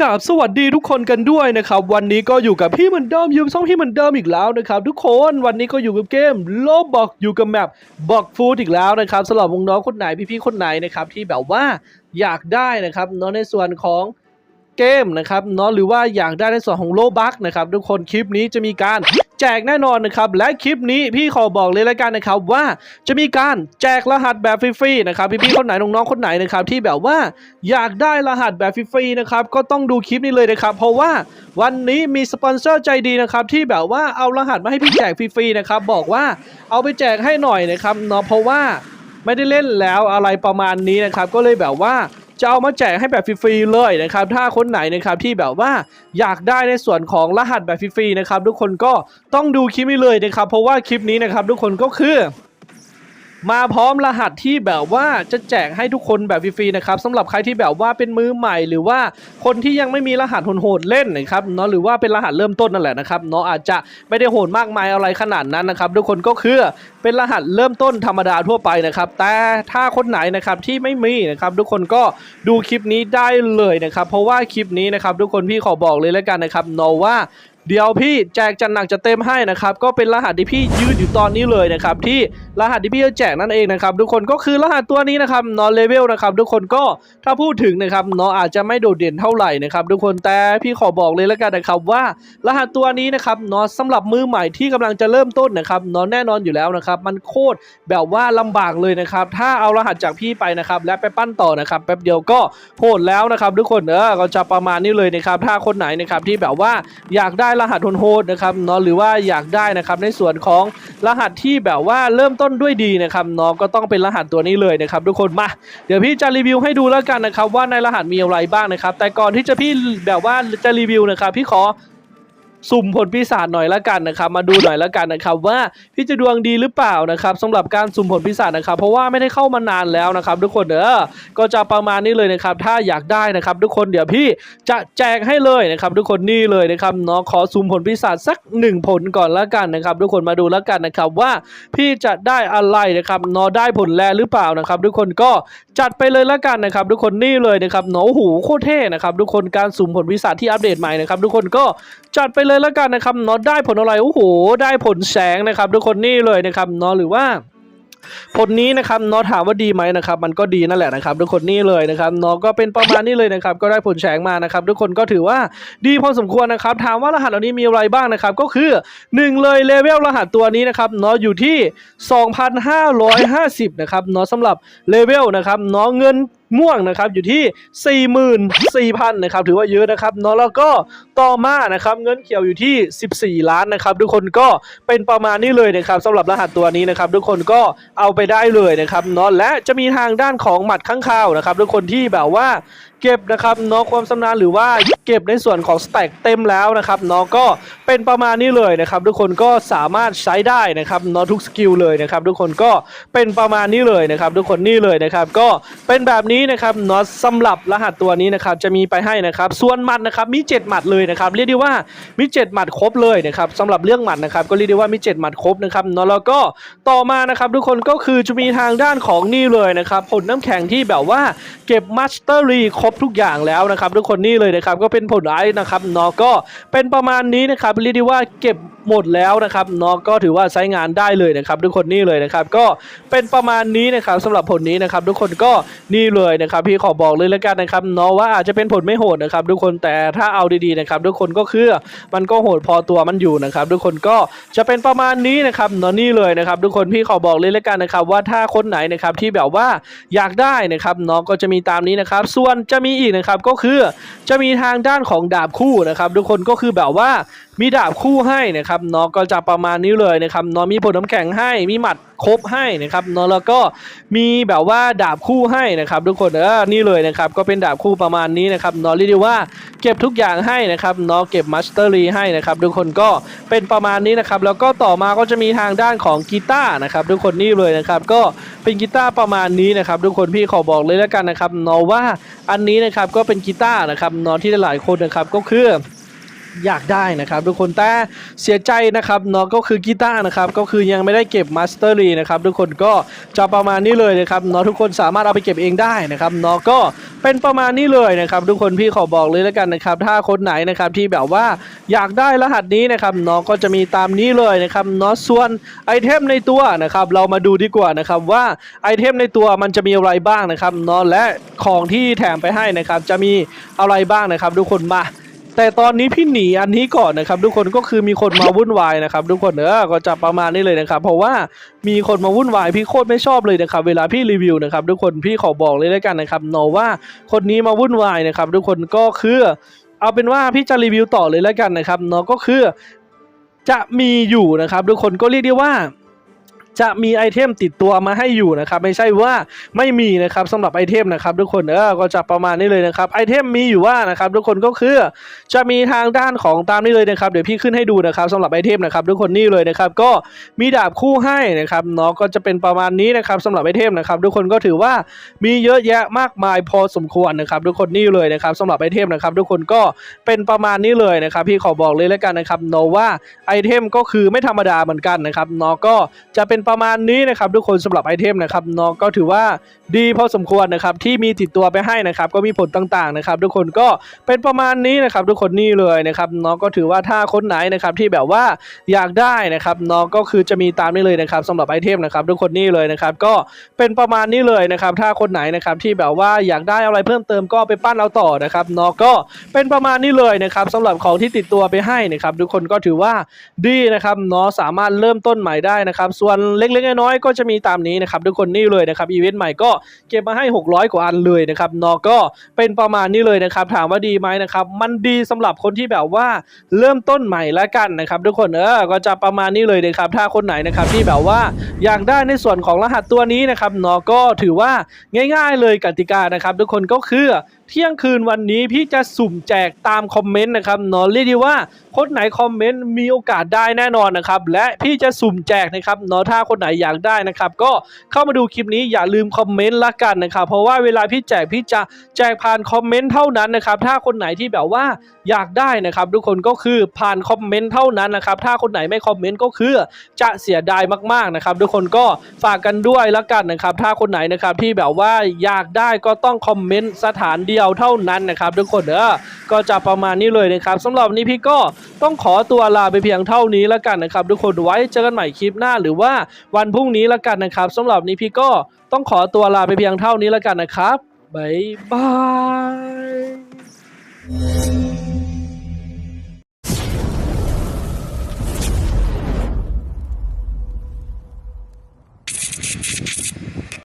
กราบสวัสดีทุกคนกันด้วยนะครับ วันนี้ก็อยู่กับพี่เหมือนเดิมยืมช่องพี่เหมือนเดิมอีกแล้วนะครับ ทุกคนวันนี้ก็อยู่กับเกมโลบอกอยู่กับแมปบอกฟูดอีกแล้วนะครับสำหรับน้องๆคนไหนพี่ๆคนไหนนะครับที่แบบว่าอยากได้นะครับเนาะในส่วนของ เกมนะครับเนาะหรือว่าอยากได้ในส่วนของโลบักนะครับทุกคนคลิปนี้จะมีการแจกแน่นอนนะครับและคลิปนี้พี่ขอบอกเลยล้วกันนะครับว่าจะมีการแจกรหัสแบบฟรีๆนะครับพี่ๆคนไหนน้องๆคนไหนนะครับที่แบบว่าอยากได้รหัสแบบฟรีๆนะครับก็ต้องดูคลิปนี้เลยนะครับเพราะว่าวันนี้มีสปอนเซอร์ใจดีนะครับที่แบบว่าเอารหัสมาให้พี่แจกฟรีๆนะครับบอกว่าเอาไปแจกให้หน่อยนะครับเนาะเพราะว่าไม่ได้เล่นแล้วอะไรประมาณนี้นะครับก็เลยแบบว่า จะเอามาแจกให้แบบฟรีๆเลยนะครับ ถ้าคนไหนนะครับที่แบบว่าอยากได้ในส่วนของรหัสแบบฟรีๆนะครับ ทุกคนก็ต้องดูคลิปนี้เลยนะครับ เพราะว่าคลิปนี้นะครับทุกคนก็คือ มาพร้อมรหัสที่แบบว่าจะแจกให้ทุกคนแบบฟรีๆนะครับสำหรับใครที่แบบว่าเป็นมือใหม่ หรือว่าคนที่ยังไม่มีรหัสโหดๆเล่นนะครับเนาะหรือว่าเป็นรหัสเริ่มต้นนั่นแหละนะครับเนาะอาจจะไม่ได้โหดมากมายอะไรขนาดนั้นนะครับทุกคนก็คือเป็นรหัสเริ่มต้นธรรมดาทั่วไปนะครับแต่ถ้าคนไหนนะครับที่ไม่มีนะครับทุกคนก็ดูคลิปนี้ได้เลยนะครับเพราะว่าคลิปนี้นะครับทุกคนพี่ขอบอกเลยแล้วกันนะครับเนาะว่า เดี๋ยวพี่แจกจัดหนักจะเต็มให้นะครับก็เป็นรหัสที่พี่ยืดอยู่ตอนนี้เลยนะครับที่รหัสที่พี่จะแจกนั่นเองนะครับทุกคนก็คือรหัสตัวนี้นะครับนอนเลเวลนะครับทุกคนก็ถ้าพูดถึงนะครับนาะอาจจะไม่โดดเด่นเท่าไหร่นะครับทุกคนแต่พี่ขอบอกเลยแล้วกันนะครับว่ารหัสตัวนี้นะครับนาะสำหรับมือใหม่ที่กำลังจะเริ่มต้นนะครับนาะแน่นอนอยู่แล้วนะครับมันโคตรแบบว่าลำบากเลยนะครับถ้าเอารหัสจากพี่ไปนะครับและไปปั้นต่อนะครับแป๊บเดียวก็โหดแล้วนะครับทุกคนเออก็จะประมาณนี้เลยนะครับถ้าคนไหนนะครับที่แบบว่าอยากได้รหัสโหดนะครับเนาะหรือว่าอยากได้นะครับในส่วนของรหัสที่แบบว่าเริ่มต้นด้วยดีนะครับเนาะก็ต้องเป็นรหัสตัวนี้เลยนะครับทุกคนมาเดี๋ยวพี่จะรีวิวให้ดูแล้วกันนะครับว่าในรหัสมีอะไรบ้างนะครับ แต่ก่อนที่จะพี่แบบว่าจะรีวิวนะครับพี่ขอ สุ่มผลปีศาจหน่อยละกันนะครับมาดูหน่อยละกันนะครับว่าพี่จะดวงดีหรือเปล่านะครับสำหรับการสุ่มผลปีศาจนะครับ เพราะว่าไม่ได้เข้ามานานแล้วนะครับ ทุกคนเด้อก็จะประมาณนี้เลยนะครับ ถ้าอยากได้นะครับ ทุกคนเดี๋ยวพี่จะแจกให้เลยนะครับ ทุกคนนี่เลยนะครับเนาะขอสุ่มผลปีศาจสักหนึ่งผลก่อนละกันนะครับ ทุกคนมาดูละกันนะครับว่าพี่จะได้อะไรนะครับเนาะได้ผลแลหรือเปล่านะครับ ทุกคนก็จัดไปเลยละกันนะครับ ทุกคนนี่เลยนะครับเนาะโอ้โหโคตรเท่นะครับทุกคนการสุ่มผลปีศาจที่อัปเดตใหม่นะครับ ทุกคนก็จัดไปเลยแล้วกันนะครับเนาะได้ผลอะไรโอ้โหได้ผลแสงนะครับทุกคนนี่เลยนะครับเนาะหรือว่าผลนี้นะครับเนาะถามว่าดีไหมนะครับ มันก็ดีนั่นแหละนะครับ ทุกคนนี่เลยนะครับเนาะก็เป็นประมาณนี้เลยนะครับ ก็ได้ผลแสงมานะครับ ทุกคนก็ถือว่าดีพอสมควรนะครับ ถามว่ารหัสเหล่านี้มีอะไรบ้างนะครับ ก็คือหนึ่งเลยเลเวลรหัสตัวนี้นะครับเนาะอยู่ที่ 2,550 นะครับเนาะสำหรับเลเวลนะครับเนาะเงิน ม่วงนะครับอยู่ที่ 44,000นะครับถือว่าเยอะนะครับเนาะแล้วก็ต่อมานะครับเงินเขียวอยู่ที่ 14 ล้านนะครับทุกคนก็เป็นประมาณนี้เลยนะครับสำหรับรหัสตัวนี้นะครับทุกคนก็เอาไปได้เลยนะครับเนาะและจะมีทางด้านของหมัดข้างข่าวนะครับทุกคนที่แบบว่าเก็บนะครับเนาะความสำนาญหรือว่าเก็บในส่วนของสแต็กเต็มแล้วนะครับเนาะก็เป็นประมาณนี้เลยนะครับทุกคนก็สามารถใช้ได้นะครับเนาะทุกสกิลเลยนะครับทุกคนก็เป็นประมาณนี้เลยนะครับทุกคนนี่เลยนะครับก็เป็นแบบนี้นะครับเนาะสำหรับรหัสตัวนี้นะครับจะมีไปให้นะครับส่วนหมัดนะครับมี 7 หมัดเลยนะครับเรียกได้ว่ามี 7 หมัดครบเลยนะครับสำหรับเรื่องหมัดนะครับก็เรียกได้ว่ามี 7 หมัดครบนะครับเนาะแล้วก็ต่อมานะครับทุกคนก็คือจะมีทางด้านของนี่เลยนะครับผลน้ำแข็งที่แบบว่าเก็บมัสเตอรีคบทุกอย่างแล้วนะครับทุกคนนี่เลยนะครับก็เป็นผลไอนะครับเนาะก็เป็นประมาณนี้นะครับเรียกได้ว่าเก็บหมดแล้วนะครับเนาะก็ถือว่าใช้งานได้เลยนะครับ ทุกคนนี่เลยนะครับ ก็เป็นประมาณนี้นะครับสำหรับผลนี้นะครับ ทุกคนก็นี่เลยนะครับ พี่ขอบอกเลยแล้วกันนะครับเนาะว่าอาจจะเป็นผลไม่โหดนะครับ ทุกคนแต่ถ้าเอาดีๆนะครับ ทุกคนก็คือมันก็โหดพอตัวมันอยู่นะครับ ทุกคนก็จะเป็นประมาณนี้นะครับเนาะนี่เลยนะครับ ทุกคนพี่ขอบอกเลยแล้วกันนะครับ ว่าถ้าคนไหนนะครับที่แบบว่าอยากได้นะครับเนาะก็จะมีตามนี้นะครับ ส่วนจะะมีอีกนะครับก็คือจะมีทางด้านของดาบคู่นะครับทุกคนก็คือแบบว่า มีดาบคู่ให้นะครับเนาะก็จะประมาณนี้เลยนะครับเนาะมีผลน้ำแข็งให้มีหมัดครบให้นะครับเนาะแล้วก็มีแบบว่าดาบคู่ให้นะครับ ทุกคนเออนี่เลยนะครับก็เป็นดาบคู่ประมาณนี้นะครับเนาะเรียกได้ว่าเก็บทุกอย่างให้นะครับเนาะเก็บมัสเตอรีให้นะครับทุกคนก็เป็นประมาณนี้นะครับแล้วก็ต่อมาก็จะมีทางด้านของกีตาร์นะครับทุกคนนี่เลยนะครับก็เป็นกีตาร์ประมาณนี้นะครับทุกคนพี่ขอบอกเลยแล้วกันนะครับเนาะว่าอันนี้นะครับก็เป็นกีตาร์นะครับเนาะที่หลายคนนะครับก็คือ อยากได้นะครับทุกคนแต่เสียใจนะครับเนาะก็คือกีตาร์นะครับก็คือยังไม่ได้เก็บมาสเตอรี่นะครับทุกคนก็จะประมาณนี้เลยนะครับเนาะทุกคนสามารถเอาไปเก็บเองได้นะครับเนาะก็เป็นประมาณนี้เลยนะครับทุกคนพี่ขอบอกเลยแล้วกันนะครับถ้าคนไหนนะครับที่แบบว่าอยากได้รหัสนี้นะครับเนาะก็จะมีตามนี้เลยนะครับเนาะส่วนไอเทมในตัวนะครับเรามาดูดีกว่านะครับว่าไอเทมในตัวมันจะมีอะไรบ้างนะครับเนาะและของที่แถมไปให้นะครับจะมีอะไรบ้างนะครับทุกคนมา แต่ตอนนี้พี่หนีอันนี้ก่อนนะครับ ทุกคนก็คือมีคนมาวุ่นวายนะครับ ทุกคนเออก็จะประมาณนี้เลยนะครับ เพราะว่ามีคนมาวุ่นวายพี่โคตรไม่ชอบเลยนะครับ เวลาพี่รีวิวนะครับ ทุกคนพี่ขอบอกเลยแล้วกันนะครับเนอะว่าคนนี้มาวุ่นวายนะครับ ทุกคนก็คือเอาเป็นว่าพี่จะรีวิวต่อเลยแล้วกันนะครับเนาะก็คือจะมีอยู่นะครับ ทุกคนก็เรียกได้ว่า จะมีไอเทมติดตัวมาให้อยู่นะครับไม่ใช่ว่าไม่มีนะครับสำหรับไอเทมนะครับทุกคนเออก็จะประมาณนี้เลยนะครับไอเทมมีอยู่ว่านะครับทุกคนก็คือจะมีทางด้านของตามนี้เลยนะครับเดี๋ยวพี่ขึ้นให้ดูนะครับสำหรับไอเทมนะครับทุกคนนี่เลยนะครับก็มีดาบคู่ให้นะครับเนาะก็จะเป็นประมาณนี้นะครับสำหรับไอเทมนะครับทุกคนก็ถือว่ามีเยอะแยะมากมายพอสมควรนะครับทุกคนนี่เลยนะครับสำหรับไอเทมนะครับทุกคนก็เป็นประมาณนี้เลยนะครับพี่ขอบอกเลยแล้วกันนะครับเนาะว่าไอเทมก็คือไม่ธรรมดาเหมือนกันนะครับเนาะก็จะเป็นประมาณนี้นะครับทุกคนสำหรับไอเทมนะครับเนาะก็ถือว่าดีพอสมควรนะครับที่มีติดตัวไปให้นะครับก็มีผลต่างๆนะครับทุกคนก็เป็นประมาณนี้นะครับทุกคนนี่เลยนะครับเนาะก็ถือว่าถ้าคนไหนนะครับที่แบบว่าอยากได้นะครับเนาะก็คือจะมีตามนี้เลยนะครับสำหรับไอเทมนะครับทุกคนนี่เลยนะครับก็เป็นประมาณนี้เลยนะครับถ้าคนไหนนะครับที่แบบว่าอยากได้อะไรเพิ่มเติมก็ไปปั้นเอาต่อนะครับเนาะก็เป็นประมาณนี้เลยนะครับสำหรับของที่ติดตัวไปให้นะครับทุกคนก็ถือว่าดีนะครับเนาะสามารถเริ่มต้นใหม่ได้นะครับส่วนเล็กๆน้อยๆก็จะมีตามนี้นะครับทุกคนนี่เลยนะครับอีเวนต์ใหม่ก็เก็บมาให้ 600 กว่าอันเลยนะครับเนาะก็เป็นประมาณนี้เลยนะครับ ถามว่าดีไหมนะครับ มันดีสำหรับคนที่แบบว่าเริ่มต้นใหม่แล้วกันนะครับทุกคนเออก็จะประมาณนี้เลยนะครับ ถ้าคนไหนนะครับที่แบบว่าอยากได้ในส่วนของรหัสตัวนี้นะครับเนาะก็ถือว่าง่าย ๆ เลยกติกานะครับ ทุกคนก็คือเที่ยงคืนวันนี้พี่จะสุ่มแจกตามคอมเมนต์นะครับเนาะเรียกได้ว่าคนไหนคอมเมนต์มีโอกาสได้แน่นอนนะครับ และพี่จะสุ่มแจกนะครับเนาะถ้าาคนไหนอยากได้นะครับ ก็เข้ามาดูคลิปนี้อย่าลืมคอมเมนต์ละกันนะครับ เพราะว่าเวลาพี่แจกพี่จะแจกผ่านคอมเมนต์เท่านั้นนะครับ ถ้าคนไหนที่แบบว่าอยากได้นะครับ ทุกคนก็คือผ่านคอมเมนต์เท่านั้นนะครับ ถ้าคนไหนไม่คอมเมนต์ก็คือจะเสียดายมากๆนะครับ ทุกคนก็ฝากกันด้วยละกันนะครับ ถ้าคนไหนนะครับที่แบบว่าอยากได้ก็ต้องคอมเมนต์สถานเดียวเท่านั้นนะครับ ทุกคนเออก็จะประมาณนี้เลยนะครับสำหรับนนี้พี่ก็ต้องขอตัวลาไปเพียงเท่านี้ละกันนะครับ ทุกคนไว้เจอกันใหม่คลิปหน้าหรือว่าวันพรุ่งนี้ละกันนะครับสำหรับนี้พี่ก็ต้องขอตัวลาไปเพียงเท่านี้ละกันนะครับบ๊ายบาย